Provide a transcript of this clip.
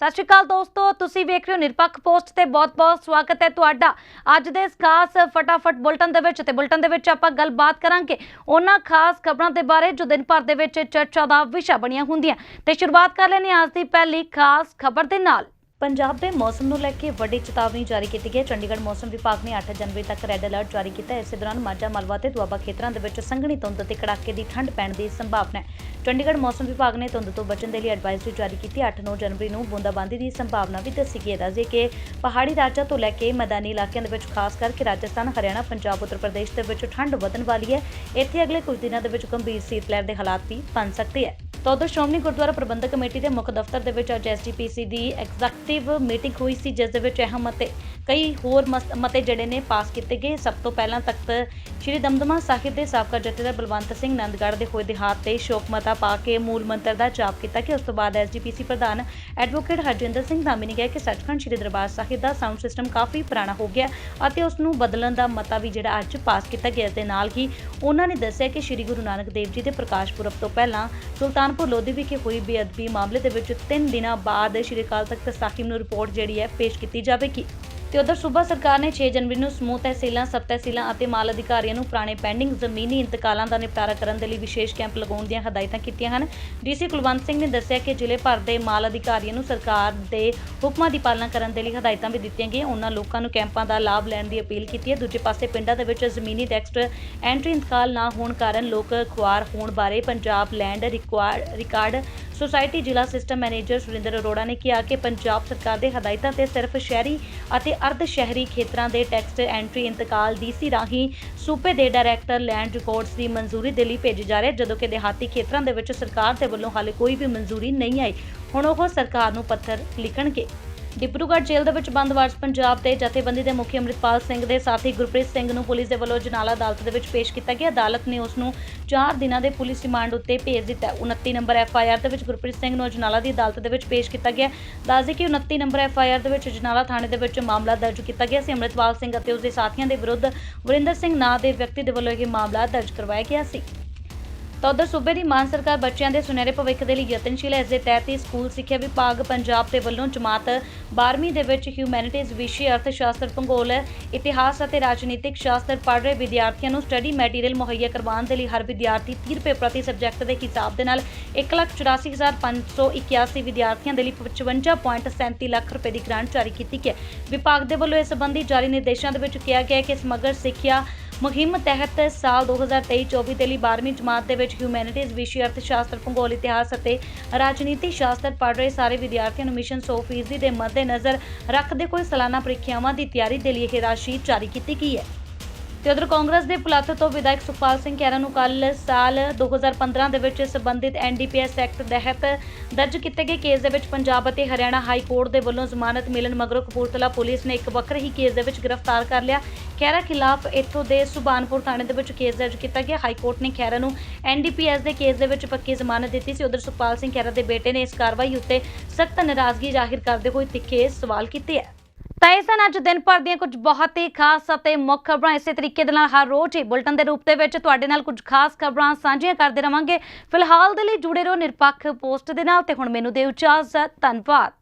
ਸਤਿ ਸ਼੍ਰੀ ਅਕਾਲ ਦੋਸਤੋ, ਤੁਸੀਂ ਵੇਖ ਰਹੇ ਹੋ ਨਿਰਪੱਖ ਪੋਸਟ ਤੇ ਬਹੁਤ-ਬਹੁਤ ਸਵਾਗਤ ਹੈ ਤੁਹਾਡਾ। ਅੱਜ ਦੇ ਇਸ ਖਾਸ ਫਟਾਫਟ ਬੁਲਟਨ ਦੇ ਵਿੱਚ ਤੇ ਬੁਲਟਨ ਦੇ ਵਿੱਚ ਆਪਾਂ ਗੱਲਬਾਤ ਕਰਾਂਗੇ ਉਹਨਾਂ ਖਾਸ ਖਬਰਾਂ ਦੇ ਬਾਰੇ ਜੋ ਦਿਨ ਭਰ ਦੇ ਵਿੱਚ ਚਰਚਾ ਦਾ ਵਿਸ਼ਾ ਬਣੀਆਂ ਹੁੰਦੀਆਂ। ਤੇ ਸ਼ੁਰੂਆਤ ਕਰ ਲੈਂਦੇ ਹਾਂ ਅੱਜ ਦੀ ਪਹਿਲੀ ਖਾਸ ਖਬਰ ਦੇ ਨਾਲ। ਪੰਜਾਬ ਦੇ ਮੌਸਮ ਨੂੰ ਲੈ ਕੇ ਵੱਡੀ ਚੇਤਾਵਨੀ ਜਾਰੀ ਕੀਤੀ ਗਈ। ਹੈ ਚੰਡੀਗੜ੍ਹ ਮੌਸਮ ਵਿਭਾਗ ਨੇ 8 ਜਨਵਰੀ ਤੱਕ ਰੈੱਡ ਅਲਰਟ ਜਾਰੀ ਕੀਤਾ ਹੈ। ਇਸੇ ਦੌਰਾਨ ਮਾਝਾ, ਮਲਵਾ ਤੇ ਦੁਆਬਾ ਖੇਤਰਾਂ ਦੇ ਵਿੱਚ ਸੰਘਣੀ ਧੁੰਦ ਅਤੇ ਕੜਾਕੇ ਦੀ ਠੰਡ ਪੈਣ ਦੀ ਸੰਭਾਵਨਾ ਹੈ। ਚੰਡੀਗੜ੍ਹ ਮੌਸਮ ਵਿਭਾਗ ਨੇ ਧੁੰਦ ਤੋਂ ਬਚਣ ਦੇ ਲਈ ਐਡਵਾਈਜ਼ਰੀ ਜਾਰੀ ਕੀਤੀ। 8-9 ਜਨਵਰੀ ਨੂੰ ਬੂੰਦਾਬਾਂਦੀ ਦੀ ਸੰਭਾਵਨਾ ਵੀ ਦੱਸੀ ਗਈ ਹੈ। ਦੱਸਦੇ ਕਿ ਪਹਾੜੀ ਰਾਜਾਂ ਤੋਂ ਲੈ ਕੇ ਮੈਦਾਨੀ ਇਲਾਕਿਆਂ ਦੇ ਵਿੱਚ, ਖਾਸ ਕਰਕੇ ਰਾਜਸਥਾਨ, ਹਰਿਆਣਾ, ਪੰਜਾਬ, ਉੱਤਰ ਪ੍ਰਦੇਸ਼ ਦੇ ਵਿੱਚ ਠੰਡ ਵਧਣ ਵਾਲੀ ਹੈ। ਇੱਥੇ ਅਗਲੇ ਕੁਝ ਦਿਨਾਂ ਦੇ ਵਿੱਚ ਗੰਭੀਰ ਸੀਤ ਲਹਿਰ ਦੇ ਹਾਲਾਤ ਵੀ ਬਣ ਸਕਦੇ ਹੈ। ਤਾਂ ਉਧਰ ਸ਼੍ਰੋਮਣੀ ਗੁਰਦੁਆਰਾ ਪ੍ਰਬੰਧਕ ਕਮੇਟੀ ਦੇ ਮੁੱਖ ਦਫ਼ਤਰ ਦੇ ਵਿੱਚ ਅੱਜ ਐਸਜੀਪੀਸੀ ਦੀ ਐਗਜ਼ੈਕਟਿਵ ਮੀਟਿੰਗ ਹੋਈ ਸੀ, ਜਿਸ ਦੇ ਵਿੱਚ ਅਹਿਮ ਮਤੇ ਕਈ ਹੋਰ ਮਸ- ਮਤੇ ਜਿਹੜੇ ਨੇ ਪਾਸ ਕੀਤੇ ਗਏ। ਸਭ ਤੋਂ ਪਹਿਲਾਂ ਤਖਤ ਸ਼੍ਰੀ ਦਮਦਮਾ ਸਾਹਿਬ ਦੇ ਸਾਬਕਾ ਜਥੇਦਾਰ ਬਲਵੰਤ ਸਿੰਘ ਨੰਦਗੜ੍ਹ ਦੇ ਹੋਏ ਦੇਹਾਤ ਤੇ ਸ਼ੋਕ ਮਤਾ ਪਾ ਕੇ ਮੂਲ ਮੰਤਰ ਦਾ ਜਾਪ ਕੀਤਾ ਕਿ ਉਸ ਤੋਂ ਬਾਅਦ ਐਸਜੀਪੀਸੀ ਪ੍ਰਧਾਨ ਐਡਵੋਕੇਟ ਹਰਜਿੰਦਰ ਸਿੰਘ ਧਾਮੀ ਨੇ ਕਿਹਾ ਕਿ ਸੱਚਖੰਡ ਸ਼੍ਰੀ ਦਰਬਾਰ ਸਾਹਿਬ ਦਾ ਸਾਊਂਡ ਸਿਸਟਮ ਕਾਫੀ ਪੁਰਾਣਾ ਹੋ ਗਿਆ ਅਤੇ ਉਸ ਨੂੰ ਬਦਲਣ ਦਾ ਮਤਾ ਵੀ ਜਿਹੜਾ ਅੱਜ ਪਾਸ ਕੀਤਾ ਗਿਆ। ਇਸ ਦੇ ਨਾਲ ਹੀ ਉਹਨਾਂ ਨੇ ਦੱਸਿਆ ਕਿ ਸ਼੍ਰੀ ਗੁਰੂ ਨਾਨਕ ਦੇਵ ਜੀ ਦੇ ਪ੍ਰਕਾਸ਼ ਪੁਰਬ ਤੋਂ ਪਹਿਲਾਂ ਸੁਲਤਾਨ ਸੁਲਤਾਨਪੁਰ ਲੋਧੀ ਵਿਖੇ ਹੋਈ ਬੇਅਦਬੀ। ਮਾਮਲੇ ਦੇ ਵਿੱਚ 3 ਦਿਨਾਂ ਬਾਅਦ ਸ਼੍ਰੀ ਅਕਾਲ ਤਖਤ ਸਾਹਿਬ ਨੂੰ ਰਿਪੋਰਟ ਜਿਹੜੀ ਹੈ ਪੇਸ਼ ਕੀਤੀ ਜਾਵੇਗੀ। ਤੇ ਉਧਰ ਸੂਬਾ ਸਰਕਾਰ ਨੇ 6 ਜਨਵਰੀ ਨੂੰ ਸਮੂਹ ਤਹਿਸੀਲਾਂ, ਸਬ ਤਹਿਸੀਲਾਂ ਅਤੇ ਮਾਲ ਅਧਿਕਾਰੀਆਂ ਨੂੰ ਪੁਰਾਣੇ ਪੈਂਡਿੰਗ ਜ਼ਮੀਨੀ ਇੰਤਕਾਲਾਂ ਦਾ ਨਿਪਟਾਰਾ ਕਰਨ ਦੇ ਲਈ ਵਿਸ਼ੇਸ਼ ਕੈਂਪ ਲਗਾਉਣ ਦੀਆਂ ਹਦਾਇਤਾਂ ਕੀਤੀਆਂ ਹਨ। ਡੀਸੀ ਕੁਲਵੰਤ ਸਿੰਘ ਨੇ ਦੱਸਿਆ ਕਿ ਜ਼ਿਲ੍ਹੇ ਭਰ ਦੇ ਮਾਲ ਅਧਿਕਾਰੀਆਂ ਨੂੰ ਸਰਕਾਰ ਦੇ ਹੁਕਮਾਂ ਦੀ ਪਾਲਣਾ ਕਰਨ ਦੇ ਲਈ ਹਦਾਇਤਾਂ ਵੀ ਦਿੱਤੀਆਂ ਗਈਆਂ। ਉਹਨਾਂ ਲੋਕਾਂ ਨੂੰ ਕੈਂਪਾਂ ਦਾ ਲਾਭ ਲੈਣ ਦੀ ਅਪੀਲ ਕੀਤੀ ਹੈ। ਦੂਜੇ ਪਾਸੇ ਪਿੰਡਾਂ ਦੇ ਵਿੱਚ ਜ਼ਮੀਨੀ ਟੈਕਸਟ ਐਂਟਰੀ ਇੰਤਕਾਲ ਨਾ ਹੋਣ ਕਾਰਨ ਲੋਕ ਖੁਆਰ ਹੋਣ ਬਾਰੇ ਪੰਜਾਬ ਲੈਂਡ ਰਿਕੁਆਇਰ ਰਿਕਾਰਡ ਸੁਸਾਇਟੀ ਜ਼ਿਲ੍ਹਾ ਸਿਸਟਮ ਮੈਨੇਜਰ ਸੁਰਿੰਦਰ ਅਰੋੜਾ ਨੇ ਕਿਹਾ ਕਿ ਪੰਜਾਬ ਸਰਕਾਰ ਦੇ ਹਦਾਇਤਾਂ ਤੇ ਸਿਰਫ ਸ਼ਹਿਰੀ ਅਤੇ ਅਰਧ ਸ਼ਹਿਰੀ ਖੇਤਰਾਂ ਦੇ ਟੈਕਸਟ ਐਂਟਰੀ ਇੰਤਕਾਲ ਡੀਸੀ ਰਾਹੀਂ ਸੂਬੇ ਦੇ ਡਾਇਰੈਕਟਰ ਲੈਂਡ ਰਿਕਾਰਡਸ ਦੀ ਮਨਜ਼ੂਰੀ ਦੇ ਲਈ ਭੇਜੇ ਜਾ ਰਹੇ ਜਦੋਂ ਕਿ ਦਿਹਾਤੀ ਖੇਤਰਾਂ ਦੇ ਵਿੱਚ ਸਰਕਾਰ ਦੇ ਵੱਲੋਂ ਹਾਲੇ ਕੋਈ ਵੀ ਮਨਜ਼ੂਰੀ ਨਹੀਂ ਆਈ। ਹੁਣ ਉਹ ਸਰਕਾਰ ਨੂੰ ਪੱਤਰ ਲਿਖਣਗੇ। ਡਿਬਰੂਗੜ੍ਹ ਜੇਲ੍ਹ ਦੇ ਵਿੱਚ ਬੰਦ ਵਾਰਸ ਪੰਜਾਬ ਦੇ ਜਥੇਬੰਦੀ ਦੇ ਮੁਖੀ ਅੰਮ੍ਰਿਤਪਾਲ ਸਿੰਘ ਦੇ ਸਾਥੀ ਗੁਰਪ੍ਰੀਤ ਸਿੰਘ ਨੂੰ ਪੁਲਿਸ ਦੇ ਵੱਲੋਂ ਜਨਾਲਾ ਅਦਾਲਤ ਦੇ ਵਿੱਚ ਪੇਸ਼ ਕੀਤਾ ਗਿਆ। ਅਦਾਲਤ ਨੇ ਉਸ ਨੂੰ 4 ਦਿਨਾਂ ਦੇ ਪੁਲਿਸ ਰਿਮਾਂਡ ਉੱਤੇ ਭੇਜ ਦਿੱਤਾ। ਹੈ। 29 ਨੰਬਰ ਐਫ ਆਈ ਆਰ ਦੇ ਵਿੱਚ ਗੁਰਪ੍ਰੀਤ ਸਿੰਘ ਨੂੰ ਜਨਾਲਾ ਦੀ ਅਦਾਲਤ ਦੇ ਵਿੱਚ ਪੇਸ਼ ਕੀਤਾ ਗਿਆ। ਦੱਸਦੇ ਕਿ 29 ਨੰਬਰ ਐਫ ਆਈ ਆਰ ਦੇ ਵਿੱਚ ਜਨਾਲਾ ਥਾਣੇ ਦੇ ਵਿੱਚ ਮਾਮਲਾ ਦਰਜ ਕੀਤਾ ਗਿਆ ਸੀ। ਅੰਮ੍ਰਿਤਪਾਲ ਸਿੰਘ ਅਤੇ ਉਸ ਦੇ ਸਾਥੀਆਂ ਦੇ ਵਿਰੁੱਧ ਵਰਿੰਦਰ ਸਿੰਘ ਨਾਂ ਦੇ ਵਿਅਕਤੀ ਦੇ ਵੱਲੋਂ ਇਹ ਮਾਮਲਾ ਦਰਜ ਕਰਵਾਇਆ ਗਿਆ ਸੀ। ਤਾਂ ਉਧਰ ਸੂਬੇ ਦੀ ਮਾਨ ਸਰਕਾਰ ਬੱਚਿਆਂ ਦੇ ਸੁਨਹਿਰੇ ਭਵਿੱਖ ਦੇ ਲਈ ਯਤਨਸ਼ੀਲ ਹੈ। ਇਸ ਦੇ ਤਹਿਤ ਹੀ ਸਕੂਲ, ਸਿੱਖਿਆ ਵਿਭਾਗ ਪੰਜਾਬ ਦੇ ਵੱਲੋਂ ਜਮਾਤ 12ਵੀਂ ਦੇ ਵਿੱਚ ਹਿਊਮੈਨਿਟੀਜ਼ ਵਿਸ਼ੇ ਅਰਥ ਸ਼ਾਸਤਰ ਭੂਗੋਲ, ਇਤਿਹਾਸ ਅਤੇ ਰਾਜਨੀਤਿਕ ਸ਼ਾਸਤਰ ਪੜ੍ਹ ਰਹੇ ਵਿਦਿਆਰਥੀਆਂ ਨੂੰ ਸਟੱਡੀ ਮੈਟੀਰੀਅਲ ਮੁਹੱਈਆ ਕਰਵਾਉਣ ਦੇ ਲਈ ਹਰ ਵਿਦਿਆਰਥੀ 30 ਰੁਪਏ ਪ੍ਰਤੀ ਸਬਜੈਕਟ ਦੇ ਹਿਸਾਬ ਦੇ ਨਾਲ 184581 ਵਿਦਿਆਰਥੀਆਂ ਦੇ ਲਈ 55.37 ਲੱਖ ਰੁਪਏ ਦੀ ਗ੍ਰਾਂਟ ਜਾਰੀ ਕੀਤੀ ਗਈ ਹੈ। ਵਿਭਾਗ ਦੇ ਵੱਲੋਂ ਇਸ ਸੰਬੰਧੀ ਜਾਰੀ ਨਿਰਦੇਸ਼ਾਂ ਦੇ ਵਿੱਚ ਕਿਹਾ ਗਿਆ ਹੈ ਕਿ ਸਮਗਰ ਸਿੱਖਿਆ ਮੁਹਿੰਮ ਤਹਿਤ ਸਾਲ 2023-24 ਦੇ ਲਈ 12ਵੀਂ ਜਮਾਤ ਦੇ ਵਿੱਚ ਹਿਊਮੈਨਿਟੀਜ਼ ਵਿਸ਼ੇ ਅਰਥ ਸ਼ਾਸਤਰ ਭੂਗੋਲ, ਇਤਿਹਾਸ ਅਤੇ ਰਾਜਨੀਤੀ ਸ਼ਾਸਤਰ ਪੜ੍ਹ ਰਹੇ ਸਾਰੇ ਵਿਦਿਆਰਥੀਆਂ ਨੂੰ ਮਿਸ਼ਨ 100% ਦੇ ਮੱਦੇਨਜ਼ਰ ਰੱਖਦੇ ਹੋਏ ਸਾਲਾਨਾ ਪ੍ਰੀਖਿਆਵਾਂ ਦੀ ਤਿਆਰੀ ਦੇ ਲਈ ਇਹ ਰਾਸ਼ੀ ਜਾਰੀ ਕੀਤੀ ਗਈ ਹੈ। ਤੇ ਉਧਰ ਕਾਂਗਰਸ ਦੇ ਪੁਲੱਥ ਤੋਂ ਵਿਧਾਇਕ ਸੁਖਪਾਲ ਸਿੰਘ ਖਹਿਰਾ ਨੂੰ ਕੱਲ ਸਾਲ 2015 ਦੇ ਵਿੱਚ ਸੰਬੰਧਿਤ ਐਨਡੀਪੀਐਸ ਐਕਟ ਤਹਿਤ ਦਰਜ ਕੀਤੇ ਗਏ ਕੇਸ ਦੇ ਵਿੱਚ ਪੰਜਾਬ ਅਤੇ ਹਰਿਆਣਾ ਹਾਈ ਕੋਰਟ ਦੇ ਵੱਲੋਂ ਜ਼ਮਾਨਤ ਮਿਲਣ ਮਗਰੋਂ ਕਪੂਰਥਲਾ ਪੁਲਿਸ ਨੇ ਇੱਕ ਵੱਖਰੇ ਹੀ ਕੇਸ ਦੇ ਵਿੱਚ ਗ੍ਰਿਫਤਾਰ ਕਰ ਲਿਆ। ਖਹਿਰਾ ਖਿਲਾਫ ਇੱਥੋਂ ਦੇ ਸੁਬਾਨਪੁਰ ਥਾਣੇ ਦੇ ਵਿੱਚ ਕੇਸ ਦਰਜ ਕੀਤਾ ਗਿਆ। ਹਾਈ ਕੋਰਟ ਨੇ ਖਹਿਰਾ ਨੂੰ ਐਨਡੀਪੀਐਸ ਦੇ ਕੇਸ ਦੇ ਵਿੱਚ ਪੱਕੀ ਜ਼ਮਾਨਤ ਦਿੱਤੀ ਸੀ। ਉਧਰ ਸੁਖਪਾਲ ਸਿੰਘ ਖਹਿਰਾ ਦੇ ਬੇਟੇ ਨੇ ਇਸ ਕਾਰਵਾਈ ਉੱਤੇ ਸਖਤ ਨਾਰਾਜ਼ਗੀ ਜ਼ਾਹਿਰ ਕਰਦੇ ਹੋਏ ਤਿੱਖੇ ਸਵਾਲ ਕੀਤੇ ਹੈ ਤਾਂ ਇਹ ਸਨ ਅੱਜ ਦਿਨ ਭਰ ਦੀਆਂ ਕੁਝ ਬਹੁਤ ਹੀ ਖਾਸ ਅਤੇ ਮੁੱਖ ਖਬਰਾਂ ਇਸੇ ਤਰੀਕੇ ਦੇ ਨਾਲ ਹਰ ਰੋਜ਼ ਹੀ ਬੁਲਟਨ ਦੇ ਰੂਪ ਦੇ ਵਿੱਚ ਤੁਹਾਡੇ ਨਾਲ ਕੁਝ ਖਾਸ ਖਬਰਾਂ ਸਾਂਝੀਆਂ ਕਰਦੇ ਰਵਾਂਗੇ। ਫਿਲਹਾਲ ਦੇ ਲਈ ਜੁੜੇ ਰਹੋ ਨਿਰਪੱਖ ਪੋਸਟ ਦੇ ਨਾਲ ਤੇ ਹੁਣ ਮੈਨੂੰ ਦਿਓ ਇਜਾਜ਼ਤ। ਧੰਨਵਾਦ।